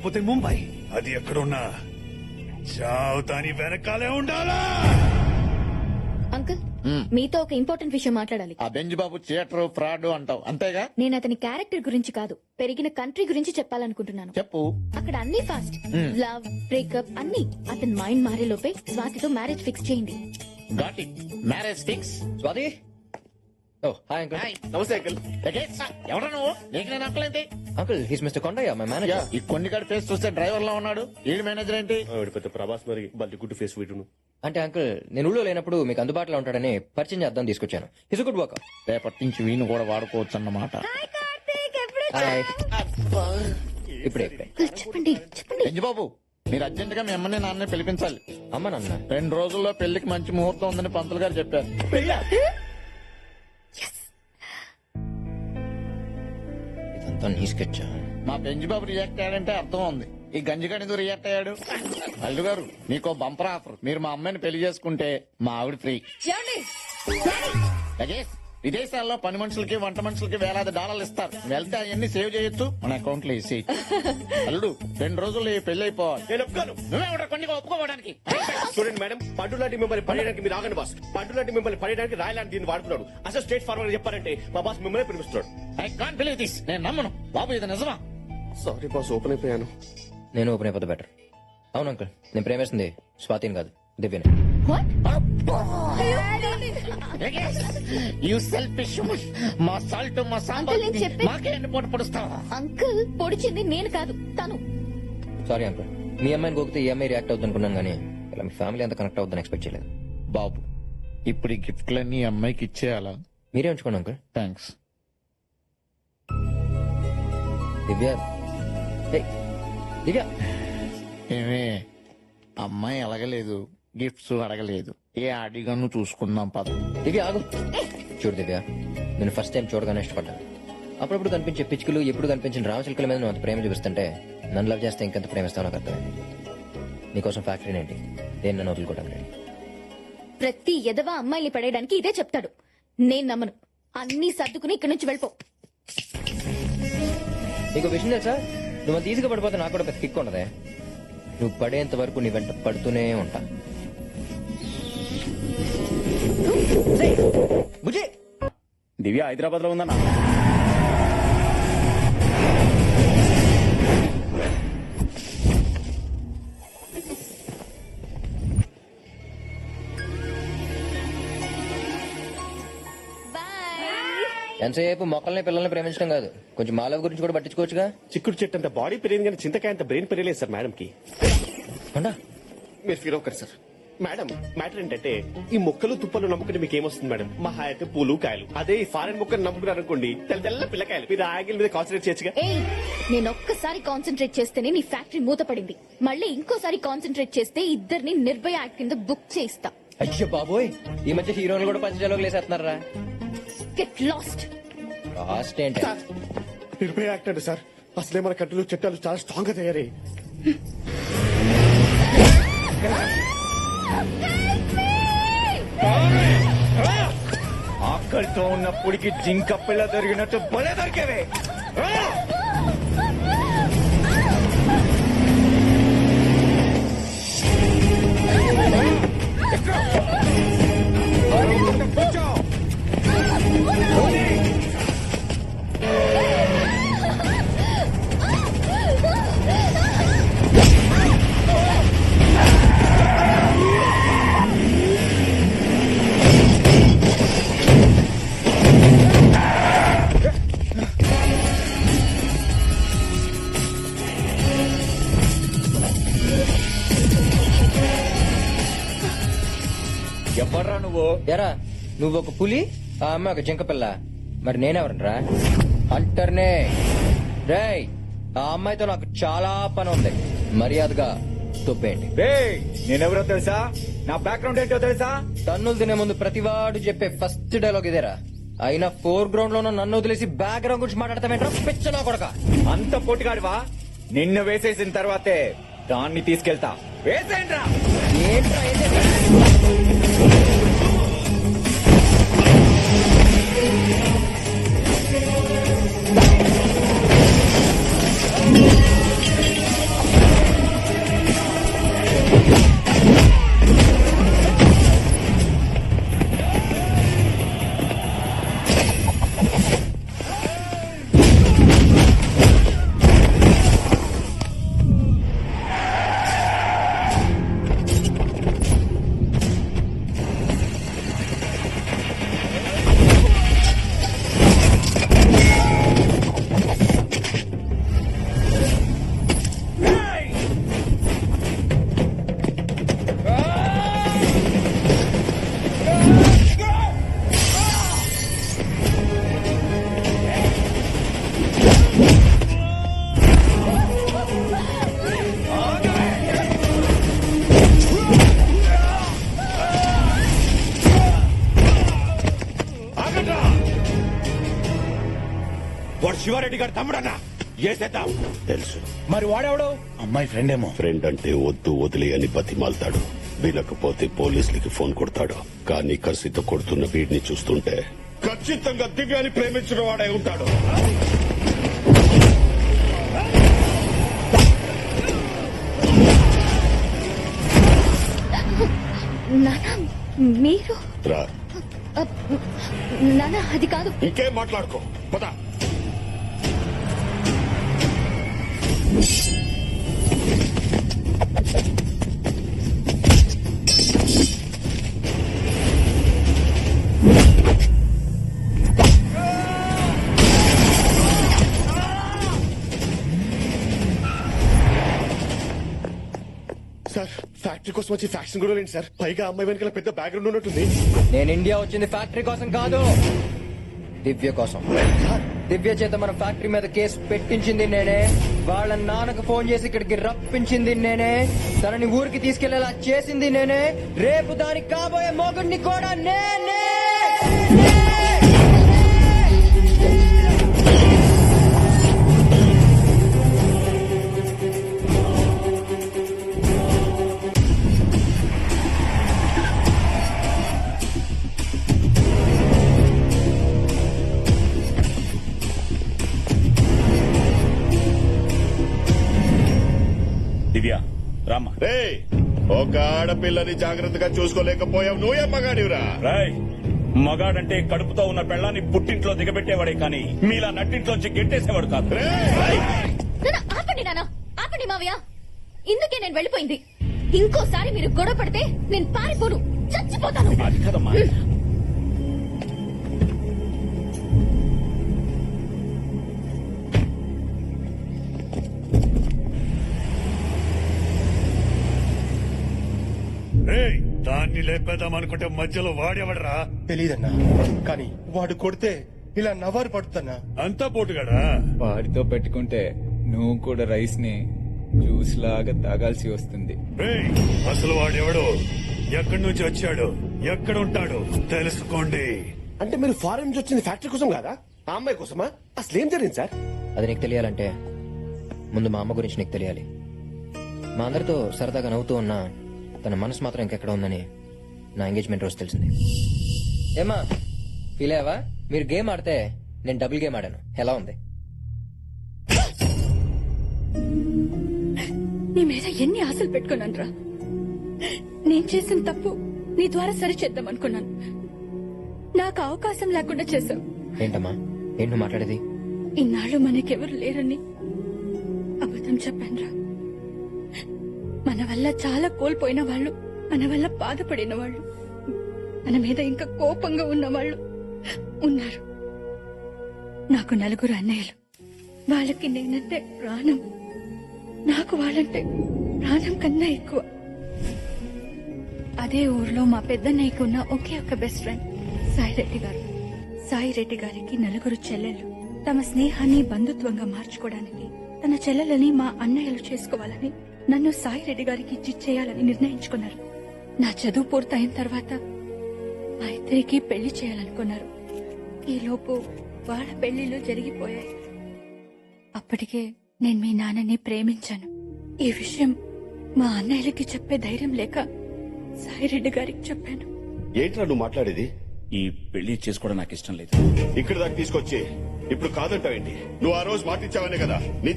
లేకపోతే ముంబై. అది ఎక్కడున్నా చావు దాని వెనకాలే ఉండాలా? అంకుల్ మీతో ఒక ఇంపార్టెంట్ విషయం మాట్లాడాలి. ఆ బెంజ్ బాబు థియేటర్ ఫ్రాడ్ అంటావు అంతేగా? నేను అతని క్యారెక్టర్ గురించి కాదు పెరిగిన కంట్రీ గురించి చెప్పాలనుకుంటున్నాను. చెప్పు. అక్కడ అన్ని ఫాస్ట్ లవ్ బ్రేకప్ అన్ని అతని మైండ్ మారే లోపే స్వాతితో మ్యారేజ్ ఫిక్స్ చేయండి. Got it marriage fix Swathi? Oh hi uncle. Namaste uncle. ఎవరా నువ్వు? నీకు నేను అంకలేంటి uncle he's mister Kondaiah my manager ఈ కొన్ని కాడి ఫేస్ చూస్తే డ్రైవర్ లా ఉన్నాడు. మేనేజర్ ఏంటి? ఆవిడ పెద్ద ప్రభాస్ మరి. బల్లి గుడ్డు ఫేస్ అంటే అంకుల్ నేను ఊళ్ళో లేనప్పుడు మీకు అందుబాటులో ఉంటాడని పరిచయం చేద్దాం తీసుకొచ్చాను. హిస్ గుడ్ వర్క్ రేపటి నుంచి వీణు కూడా వాడుకోవచ్చు అన్నమాట హాయ్ ఇప్పుడే చెప్పండి చెప్పండి. బాబు? మీరు అర్జెంట్గా మీ అమ్మని నాన్నే పిలిపించాలి. అమ్మ నాన్న. రెండు రోజుల్లో పెళ్ళికి మంచి ముహూర్తం ఉందని పంతులు గారు చెప్పారు. ఇదంతా నీ స్కెచ్ మా బెంజ్ బాబు రియాక్ట్ అయ్యాడంటే అర్థం ఉంది. ఈ గంజిగాడి ఎందుకు రియాక్ట్ అయ్యాడు? అల్లు గారు మీకు బంపర్ ఆఫర్. మీరు మా అమ్మాయిని పెళ్ళి చేసుకుంటే మా ఆవిడ ఫ్రీ లగేష్ విదేశాల్లో పని మనుషులకి వంట మనుషులకి వేలాది డాలర్లు ఇస్తారు. వెళ్తే అవన్నీ సేవ్ చేయొచ్చు. మన అకౌంట్లో వేసి అల్లుడు రెండు రోజుల్లో ఈ పెళ్ళి అయిపోవాలి. నేను ఒప్పుకోను. నువ్వే కొన్ని ఒప్పుకోవడానికి. చూడండి మేడం పండు లాంటి మిమ్మల్ని పడేయడానికి మీరు ఆగండి బాస్. పండు లాంటి మిమ్మల్ని పడేయడానికి రాయ్ లాంటి దీన్ని వాడుకున్నాడు. అసలు స్ట్రేట్ ఫార్వర్డ్ చెప్పారంటే మా బాస్ మిమ్మల్ని పిలిపిస్తున్నాడు ఐ కాంట్ బిలీవ్ దిస్ నేను నమ్మను. బాబు ఇది నిజమా? సారీ బాస్ ఓపెన్ అయిపోయాను. నేను ఓపెన్ అయిపోతే బెటర్ అవును అంకుల్. నేను ప్రేమిస్తుంది స్వాతిని కాదు. దివ్యని యూ సెల్ఫిష్ మా సాల్ట్ మా సాంబార్ Uncle, నేను చెప్పేది- మాకే ఎండి పోటు పొడుస్తావా? అంకుల్ పొడిచింది నేను కాదు తను. సారీ అంకుల్ మీ అమ్మాయిని గోకితే ఈ అమ్మాయి రియాక్ట్ అవుతుంది అనుకున్నాను కానీ ఇలా మీ ఫ్యామిలీ అంత కనెక్ట్ అవుతుందని ఎక్స్పెక్ట్ చేయలేదు. బాబు ఇప్పుడు ఈ గిఫ్ట్లన్నీ ఈ అమ్మాయికి ఇచ్చేయాలా? మీరే ఉంచుకోండి అంకుల్ థ్యాంక్స్ దివ్య. ఏయ్, దివ్య. ఏమే అమ్మాయి అడగలేదు గిఫ్ట్స్ అడగలేదు. ఏ అడిగను చూసుకుందాం పద. దివ్య ఆగు. చూడు దివ్య నేను ఫస్ట్ టైం చూడగానే ఇష్టపడ్డాను అప్పుడప్పుడు కనిపించే పిచ్చుకలు ఎప్పుడు కనిపించిన రామచిలుకల మీద నువ్వు అంత ప్రేమ చూపిస్తుంటే నన్ను లవ్ చేస్తే ఇంకెంత ప్రేమిస్తావు నాకు అర్థమైంది. నీకోసం ఫ్యాక్టరీ ఏంటి? దేన్ని నన్ను ready. ప్రతి ఎదవ అమ్మాయిని పడేయడానికి ఇదే చెప్తాడు. నేను నమ్మను. అన్ని సర్దుకుని ఇక్కడి నుంచి వెళ్ళిపో. నీకు విషయం తెలుసా? నువ్వు అంత ఈజీగా పడిపోతే నాకు కూడా పెద్ద కిక్ ఉండదే. నువ్వు పడేంత వరకు నీ వెంట పడుతూనే ఉంటా. దివ్య హైదరాబాద్లో ఉందన్నా ఎంతసేపు మొక్కల్ని పిల్లల్ని ప్రేమించడం కాదు. కొంచెం మాలవ గురించి కూడా పట్టించుకోవచ్చుగా? చిక్కుడు చెట్టు అంత బాడీ పెరిగింది కానీ చింతకాయ అంత బ్రెయిన్ పెరగలేదు సార్ మేడం కి. అవునా మీరు ఫీల్ అవ్వకరు సార్. మేడం మ్యాటర్ ఏంటంటే ఈ మొక్కలు తుప్పలు నమ్ముకుంటే మీకు ఏమొస్తుంది మేడం మహా అయితే పూలు కాయలు. అదే ఈ ఫారెన్ మొక్కలు నమ్ముకున్నారు అనుకోండి తెల్ల తెల్ల పిల్లకాయలు. మీరు ఆగిల్ మీద కాన్సన్ట్రేట్ చేయొచ్చుగా? ఏయ్ నేను ఒక్కసారి కాన్సన్ట్రేట్ చేస్తేనే నీ ఫ్యాక్టరీ మూతపడింది. మళ్ళీ ఇంకోసారి కాన్సన్ట్రేట్ చేస్తే ఇద్దరిని నిర్భయ యాక్ట్ కింద బుక్ చేయిస్తా. అయ్యో బాబోయ్! ఈ మధ్య హీరోలు కూడా పంచజాలోకి లేసేస్తున్నారా? గెట్ లాస్ట్ లాస్ట్ ఏంటి? నిర్భయ యాక్ట్ అండి సార్. అసలే మన కంట్రీలో చట్టాలు చాలా స్ట్రాంగ్గా తయారై ఆకలితో ఉన్నప్పటికి జింక పిల్ల దొరికినట్టు బలే దొరికేవే నువ్వు ఒక పులి ఆ అమ్మాయి ఒక జింక పిల్ల. మరి నేనెవరనరా? అంటర్నే రేయ్ ఆ అమ్మాయితో నాకు చాలా పని ఉంది. మర్యాదగా తొప్పేయండి. నేనెవరో తెలుసా? నా బ్యాక్గ్రౌండ్ ఏంటో తెలుసా? తన్నులు తినే ముందు ప్రతివాడు చెప్పే ఫస్ట్ డైలాగ్ ఇదేరా. అయినా ఫోర్ గ్రౌండ్లో నన్ను వదిలేసి బ్యాక్గ్రౌండ్ గురించి మాట్లాడతామేంట్రా పిచ్చనా కొడక? అంత పోటుగాడివా? నిన్ను వేసేసిన తర్వాతే దాన్ని తీసుకెళ్తా. ఏంట్రా ఏదేంట్రా? గారు తమ్ముడన్నా. చేసేద్దాం తెలుసు. మరి వాడెవడు? అమ్మాయి ఫ్రెండ్ ఏమో ఫ్రెండ్ అంటే వద్దు వదిలే అని బతిమాలతాడు. వీలకపోతే పోలీసులకి ఫోన్ కొడతాడు. కానీ కసితో కొడుతున్న వీడిని చూస్తుంటే ఖచ్చితంగా దివ్యాని ప్రేమించిన వాడే ఉంటాడు. నానా మీరు? రా. నానా అది కాదు. ఇంకేం మాట్లాడుకో. పద. సార్ ఫ్యాక్టరీ కోసం వచ్చి ఫ్యాక్షన్ కూడా లేండి సార్. పైగా అమ్మాయి వెనకాల పెద్ద బ్యాక్గ్రౌండ్ ఉన్నట్టుంది. నేను ఇండియా వచ్చింది ఫ్యాక్టరీ కోసం కాదు. దివ్య కోసం. దివ్య చేత మన ఫ్యాక్టరీ మీద కేసు పెట్టించింది నేనే. వాళ్ళ నాన్నకు ఫోన్ చేసి ఇక్కడికి రప్పించింది నేనే. తనని ఊరికి తీసుకెళ్ళేలా చేసింది నేనే. రేపు దానికి కాబోయే మోగుడిని కూడా నేనే. దివ్య రామ్మా. రే ఒక ఆడపిల్లని జాగ్రత్తగా చూసుకోలేకపోయావు నువ్వే మగాడివిరా. రాయ్ మగాడంటే కడుపుతో ఉన్న పెళ్ళాన్ని పుట్టింట్లో దిగబెట్టేవాడే కానీ మీలా నట్టింట్లోంచి గెట్టేసేవాడు కాదు. ఆపండి మావయ్య. ఇందుకే నేను వెళ్ళిపోయింది. ఇంకోసారి మీరు గొడవ పడితే నేను పారిపోను. చచ్చిపోతాను. అది కదమ్మా. దాన్ని లేపేద్దాం అనుకుంటే మధ్యలో వాడేవాడరా? తెలీదన్నా. కానీ వాడు కొడితే ఇలా నవ్వారు పడుతున్నా. అంతా పోటుగాడా? వాడితో పెట్టుకుంటే నువ్వు కూడా రైస్ని జ్యూస్ లాగా తాగాల్సి వస్తుంది. రేయ్, అసలు వాడెవడు? ఎక్కడి నుంచి వచ్చాడు? ఎక్కడ ఉంటాడు? తెలుసుకోండి. అంటే మీరు ఫారెన్ నుంచి వచ్చింది ఫ్యాక్టరీ కోసం కాదా? ఆ అమ్మాయి కోసమా? అసలు ఏం జరిగింది సార్? అది నీకు తెలియాలంటే ముందు మా అమ్మ గురించి నీకు తెలియాలి. మా అందరితో సరదాగా నవ్వుతూ ఉన్నా తన మనసు మాత్రం ఇంకెక్కడ ఉందని నా ఎంగేజ్మెంట్ రోజు తెలిసింది. ఏమా ఫీల్ అయ్యావా? మీరు గేమ్ ఆడితే నేను డబుల్ గేమ్ ఆడాను. ఎలా ఉంది? నీ మీద ఎన్ని ఆశలు పెట్టుకున్నాను రా. నేను చేసిన తప్పు నీ ద్వారా సరిచేద్దాం అనుకున్నాను. నాకు అవకాశం లేకుండా చేశావు. ఏంటమ్మా? ఏంటి మాట్లాడేది? ఇన్నాళ్ళు మనకెవరు లేరని అబద్ధం చెప్పానురా మన వల్ల చాలా కోల్పోయిన వాళ్ళు మన వల్ల బాధపడిన వాళ్ళు మన మీద ఇంకా కోపంగా ఉన్న వాళ్ళు ఉన్నారు. నాకు నలుగురు అన్నయ్యలు. వాళ్ళకి నేనంటే ప్రాణం. నాకు వాళ్ళంటే ప్రాణం కన్నా ఎక్కువ. అదే ఊర్లో మా పెద్దన్నయ్యకు ఉన్న ఒకే ఒక బెస్ట్ ఫ్రెండ్ సాయి రెడ్డి గారు. సాయి రెడ్డి గారికి నలుగురు చెల్లెళ్ళు. తమ స్నేహాన్ని బంధుత్వంగా మార్చుకోవడానికి తన చెల్లెలని మా అన్నయ్యలు చేసుకోవాలని నన్ను సాయి రెడ్డి గారికి ఇచ్చి చేయాలని నిర్ణయించుకున్నారు. నా చదువు పూర్తయిన తర్వాత మా ఇద్దరికి పెళ్ళి చేయాలనుకున్నారు. ఈలోపు వాళ్ళ పెళ్ళిళ్ళు జరిగిపోయాయి. అప్పటికే నేను మీ నాన్నని ప్రేమించాను. ఈ విషయం మా అన్నయ్యలకి చెప్పే ధైర్యం లేక సాయిరెడ్డి గారికి చెప్పాను. ఏంట్రా నువ్వు మాట్లాడేది? ఈ పెళ్ళి చేసుకోవడం నాకు ఇష్టం లేదు. ఇక్కడ దాకా తీసుకొచ్చి ఇప్పుడు కాదంటావేంటి? నువ్వు ఆ రోజు మాటిచ్చావనే కదా. నీ